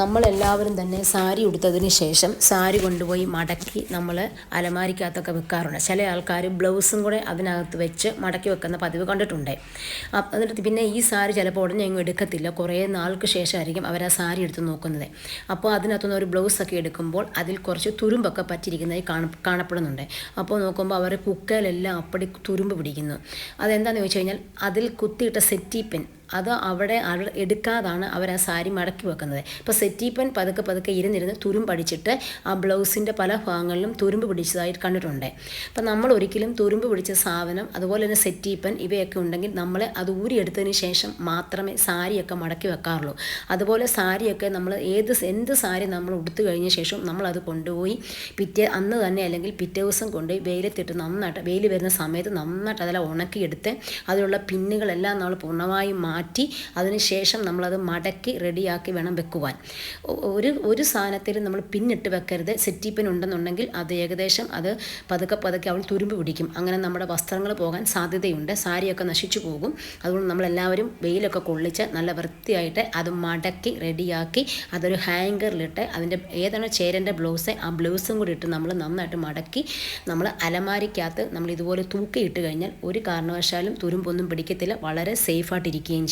നമ്മളെല്ലാവരും തന്നെ സാരി ഉടുത്തതിന് ശേഷം സാരി കൊണ്ടുപോയി മടക്കി നമ്മൾ അലമാരിക്കകത്തൊക്കെ വെക്കാറുണ്ട്. ചില ആൾക്കാർ ബ്ലൗസും കൂടെ അതിനകത്ത് വെച്ച് മടക്കി വെക്കുന്ന പതിവ് കണ്ടിട്ടുണ്ട്. എന്നിട്ട് പിന്നെ ഈ സാരി ചിലപ്പോൾ ഉടനെ എങ്ങും എടുക്കത്തില്ല. കുറേ നാൾക്ക് ശേഷമായിരിക്കും അവർ ആ സാരി എടുത്ത് നോക്കുന്നത്. അപ്പോൾ അതിനകത്തുനിന്ന് ഒരു ബ്ലൗസൊക്കെ എടുക്കുമ്പോൾ അതിൽ കുറച്ച് തുരുമ്പൊക്കെ പറ്റിയിരിക്കുന്നതായി കാണ കാണപ്പെടുന്നുണ്ട്. അപ്പോൾ നോക്കുമ്പോൾ അവർ കുക്കലെല്ലാം അപ്പടി തുരുമ്പ് പിടിക്കുന്നു. അതെന്താണെന്ന് ചോദിച്ചു കഴിഞ്ഞാൽ അതിൽ കുത്തിയിട്ട സെറ്റി പെൻ അത് അവിടെ അവർ എടുക്കാതാണ് അവർ ആ സാരി മടക്കി വെക്കുന്നത്. ഇപ്പോൾ സെറ്റീപ്പൻ പതുക്കെ പതുക്കെ ഇരുന്നിരുന്ന് തുരുമ്പടിച്ചിട്ട് ആ ബ്ലൗസിന്റെ പല ഭാഗങ്ങളിലും തുരുമ്പ് പിടിച്ചതായിട്ട് കണ്ടിട്ടുണ്ട്. അപ്പം നമ്മൾ ഒരിക്കലും തുരുമ്പ് പിടിച്ച സാധനം അതുപോലെ തന്നെ സെറ്റീപ്പൻ ഇവയൊക്കെ ഉണ്ടെങ്കിൽ നമ്മൾ അത് ഊരിയെടുത്തതിന് ശേഷം മാത്രമേ സാരിയൊക്കെ മടക്കി വെക്കാറുള്ളൂ. അതുപോലെ സാരിയൊക്കെ നമ്മൾ ഏത് എന്ത് സാരി നമ്മൾ ഉടുത്തു കഴിഞ്ഞ ശേഷം നമ്മളത് കൊണ്ടുപോയി പിറ്റേ അന്ന് തന്നെ അല്ലെങ്കിൽ പിറ്റേ ദിവസം കൊണ്ടുപോയി വെയിലത്തിട്ട് നന്നായിട്ട് വെയിൽ വരുന്ന സമയത്ത് നന്നായിട്ട് അതെല്ലാം ഉണക്കിയെടുത്ത് അതിലുള്ള പിന്നുകളെല്ലാം നമ്മൾ പൂർണമായും മാറ്റി അതിനുശേഷം നമ്മളത് മടക്കി റെഡിയാക്കി വേണം വെക്കുവാൻ. ഒരു ഒരു സാധനത്തിൽ നമ്മൾ പിന്നിട്ട് വെക്കരുത്. സെറ്റി പിൻ ഉണ്ടെന്നുണ്ടെങ്കിൽ അത് ഏകദേശം അത് പതുക്കെ പതുക്കെ അവൾ തുരുമ്പ് പിടിക്കും. അങ്ങനെ നമ്മുടെ വസ്ത്രങ്ങൾ പോകാൻ സാധ്യതയുണ്ട്. സാരിയൊക്കെ നശിച്ചു പോകും. അതുകൊണ്ട് നമ്മളെല്ലാവരും വെയിലൊക്കെ കൊള്ളിച്ച് നല്ല വൃത്തിയായിട്ട് അത് മടക്കി റെഡിയാക്കി അതൊരു ഹാങ്കറിലിട്ട് അതിന്റെ ഏതാണ് ചേരന്റെ ബ്ലൗസ് ആ ബ്ലൗസും കൂടി ഇട്ട് നമ്മൾ നന്നായിട്ട് മടക്കി നമ്മൾ അലമാരിക്കകത്ത് നമ്മൾ ഇതുപോലെ തൂക്കിയിട്ട് കഴിഞ്ഞാൽ ഒരു കാരണവശാലും തുരുമ്പൊന്നും പിടിക്കത്തില്ല. വളരെ സേഫായിട്ടിരിക്കുകയും ചെയ്യും.